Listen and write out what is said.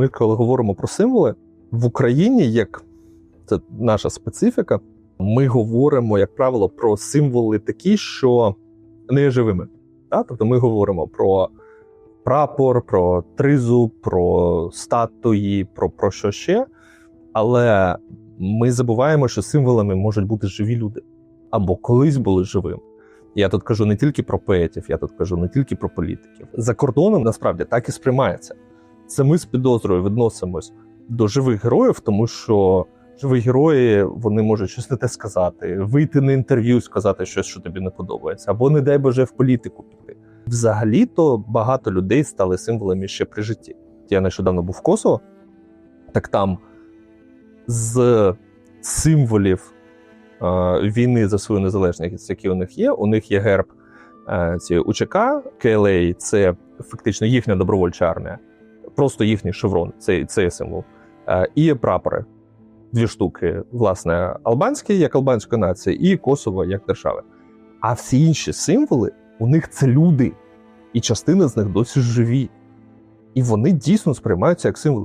Ми, коли говоримо про символи, в Україні, як це наша специфіка, ми говоримо, як правило, про символи такі, що не є живими. Так? Тобто ми говоримо про прапор, про тризуб, про статуї, про, про що ще. Але ми забуваємо, що символами можуть бути живі люди або колись були живими. Я тут кажу не тільки про поетів, я тут кажу не тільки про політиків. За кордоном насправді так і сприймається. Це ми з підозрою відносимось до живих героїв, тому що живі герої вони можуть щось не те сказати, вийти на інтерв'ю, сказати щось, що тобі не подобається, або, не дай Боже, в політику піти. Взагалі-то багато людей стали символами ще при житті. Я нещодавно був в Косово, так там з символів е, війни за свою незалежність, які у них є, у них є герб е, ці УЧК, КЛА, це фактично їхня добровольча армія, просто їхній шеврон, це, цей символ. Е, і прапори. Дві штуки, власне, албанські як албанської нації, і Косово як держави. А всі інші символи у них це люди, і частина з них досі живі. І вони дійсно сприймаються як символи.